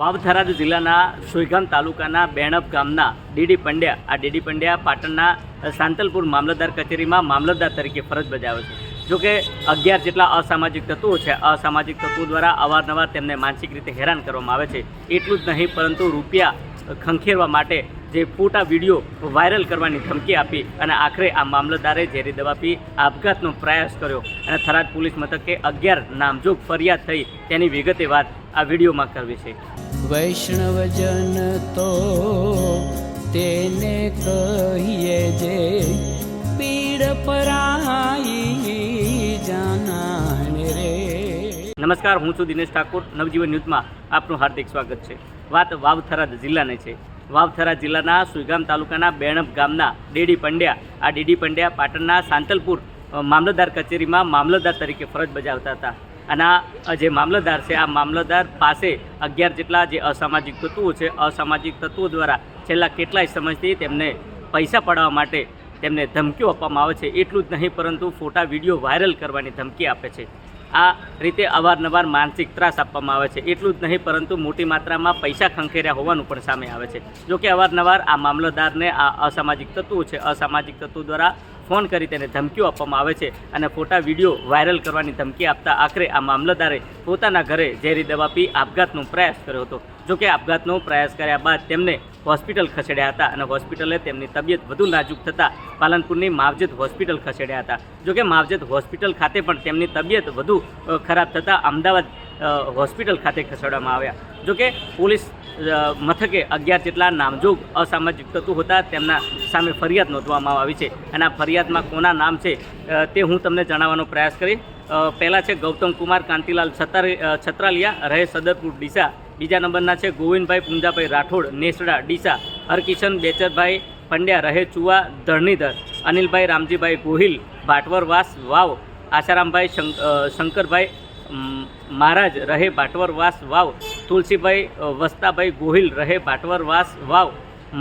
વાવથરાદ જિલ્લાના સોયગામ તાલુકાના બેણપ ગામના ડીડી પંડ્યા, આ ડીડી પંડ્યા પાટણના સાંતલપુર મામલતદાર કચેરીમાં મામલતદાર તરીકે ફરજ બજાવે છે. જોકે અગિયાર જેટલા અસામાજિક તત્વો છે, અસામાજિક તત્વો દ્વારા અવારનવાર તેમને માનસિક રીતે હેરાન કરવામાં આવે છે. એટલું જ નહીં, પરંતુ રૂપિયા ખંખેરવા માટે જે ફોટા, વીડિયો વાયરલ કરવાની ધમકી આપી અને આખરે આ મામલતદારે ઝેરી દવા આપઘાતનો પ્રયાસ કર્યો અને થરાદ પોલીસ મથકે અગિયાર નામજોગ ફરિયાદ થઈ તેની વિગતે વાત આ વિડીયોમાં કરવી છે. વૈષ્ણવજન તો તેને કહીએ જે પીડ પરાઈ જાનાને રે. નમસ્કાર હું છું દિનેશ ઠાકોર. નવજીવન ન્યૂઝમાં આપનું હાર્દિક સ્વાગત છે. વાત વાવથરા જિલ્લાને છે. વાવથરા જિલ્લાના સુઈગામ તાલુકાના બેણપ ગામના ડેડી પંડ્યા આ ડેડી પંડ્યા પાટણના સાંતલપુર મામલતદાર કચેરીમાં મામલતદાર તરીકે ફરજ બજાવતા હતા. અને આ જે મામલતદાર છે, આ મામલતદાર પાસે અગિયાર જેટલા જે અસામાજિક તત્વો છે, અસામાજિક તત્વો દ્વારા છેલ્લા કેટલાય સમયથી તેમને પૈસા પડાવવા માટે તેમને ધમકીઓ આપવામાં આવે છે. એટલું જ નહીં, પરંતુ ફોટા, વીડિયો વાયરલ કરવાની ધમકી આપે છે. આ રીતે અવારનવાર માનસિક ત્રાસ આપવામાં આવે છે. એટલું જ નહીં, પરંતુ મોટી માત્રામાં પૈસા ખંખેર્યા હોવાનું પણ સામે આવે છે. જોકે અવારનવાર આ મામલતદારને આ અસામાજિક તત્વો છે, અસામાજિક તત્વો દ્વારા ફોન કરી તેને ધમકીઓ આપવામાં આવે છે અને ફોટા, વીડિયો વાયરલ કરવાની ધમકી આપતા આખરે આ મામલતદારે પોતાના ઘરે ઝેરી દવા પી આપઘાતનો પ્રયાસ કર્યો હતો. જોકે આપઘાતનો પ્રયાસ કર્યા બાદ તેમને હોસ્પિટલ ખસેડ્યા હતા અને હોસ્પિટલે તેમની તબિયત વધુ નાજુક થતાં પાલનપુરની માવજત હોસ્પિટલ ખસેડ્યા હતા. જોકે માવજત હોસ્પિટલ ખાતે પણ તેમની તબિયત વધુ ખરાબ થતાં અમદાવાદ હોસ્પિટલ ખાતે ખસેડવામાં આવ્યા. જોકે પોલીસ મથકે અગિયાર જેટલા નામજોગ અસામાજિક તત્વો હતા, તેમના સામે ફરિયાદ નોંધવામાં આવી છે. અને આ ફરિયાદમાં કોના નામ છે તે હું તમને જણાવવાનો પ્રયાસ કરી પહેલાં છે ગૌતમ કુમાર કાંતિલાલ છતારી છત્રાલિયા, રહે સદરપુર, ડીસા. બીજા નંબરના છે ગોવિંદભાઈ પુંજાભાઈ રાઠોડ, નેસડા, ડીસા. હરકિશન બેચરભાઈ પંડ્યા, રહે ચુવા, ધરણીધર. અનિલભાઈ રામજીભાઈ ગોહિલ ભાટવરવાસ વાવ. આશારામભાઈ શંકરભાઈ મહારાજ, રહે ભાટવરવાસ વાવ. તુલસીભાઈ વસ્તાભાઈ ગોહિલ રહે ભાટવરવાસ વાવ.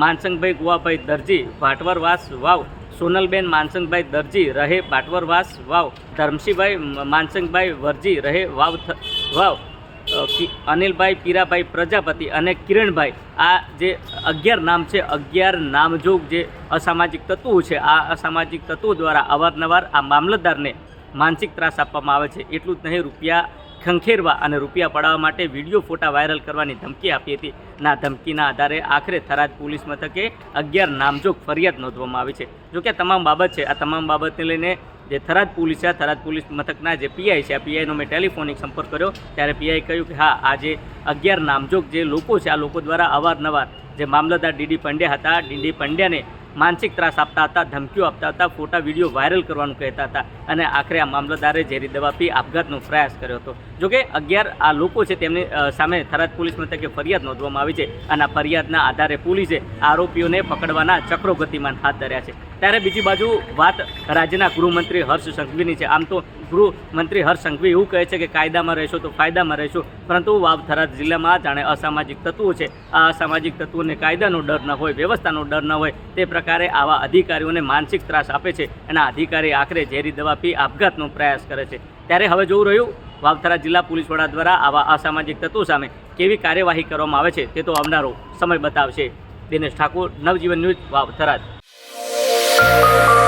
માનસંગભાઈ ગુવાભાઈ દરજી, ભાટવરવાસ વાવ. સોનલબેન માનસંગભાઈ દરજી રહે ભાટવરવાસ વાવ. ધર્મસિંહભાઈ માનસંગભાઈ વરજી રહે વાવ વાવ. અનિલભાઈ, પીરાભાઈ પ્રજાપતિ અને કિરણભાઈ. આ જે અગિયાર નામ છે, અગિયાર નામજોગ જે અસામાજિક તત્વો છે, આ અસામાજિક તત્વો દ્વારા અવારનવાર આ મામલતદારને માનસિક ત્રાસ આપવામાં આવે છે. એટલું જ નહીં, રૂપિયા ખંખેરવા અને રૂપિયા પડાવવા માટે વીડિયો ફોટા વાયરલ કરવાની ધમકી આપી હતી. ના ધમકીના આધારે આખરે થરાદ પોલીસ મથકે અગિયાર નામજોગ ફરિયાદ નોંધવામાં આવી છે. જોકે તમામ બાબત છે. આ તમામ બાબતને લઈને જે થરાદ પોલીસ છે થરાદ પોલીસ મથકના જે પીઆઈ છે, આ પીઆઈનો મેં ટેલિફોનિક સંપર્ક કર્યો. ત્યારે પીઆઈ કહ્યું કે હા, આ જે અગિયાર નામજોગ જે લોકો છે, આ લોકો દ્વારા અવારનવાર જે મામલતદાર ડીડી પંડ્યા હતા ડીડી પંડ્યાને માનસિક ત્રાસ આપતા હતા, ધમકીઓ આપતા હતા, ફોટા, વીડિયો વાયરલ કરવાનું કહેતા હતા અને આખરે આ મામલતદારે ઝેરી દવા પી આપઘાતનો પ્રયાસ કર્યો હતો. જોકે અગિયાર આ લોકો છે તેમની સામે થરાદ પોલીસ મથકે ફરિયાદ નોંધવામાં આવી છે અને આ ફરિયાદના આધારે પોલીસે આરોપીઓને પકડવાના ચક્રો ગતિમાન હાથ ધર્યા છે. ત્યારે બીજી બાજુ વાત રાજ્યના ગૃહમંત્રી હર્ષ સંઘવીની છે. આમ તો ગૃહમંત્રી હર્ષ સંઘવી એવું કહે છે કે કાયદામાં રહેશો તો ફાયદામાં રહેશો, પરંતુ વાવથરા જિલ્લામાં જાણે અસામાજિક તત્વો છે. આ અસામાજિક તત્વોને કાયદાનો ડર ન હોય, વ્યવસ્થાનો ડર ન હોય, તે પ્રકારે આવા અધિકારીઓને માનસિક ત્રાસ આપે છે અને અધિકારી આખરે ઝેરી દવા પી આપઘાતનો પ્રયાસ કરે છે. ત્યારે હવે જોવું રહ્યું વાવથરા જિલ્લા પોલીસ વડા દ્વારા આવા અસામાજિક તત્વો સામે કેવી કાર્યવાહી કરવામાં આવે છે, તે તો આવનારો સમય બતાવશે. દિનેશ ઠાકોર, નવજીવન ન્યૂઝ વાવ થરાદ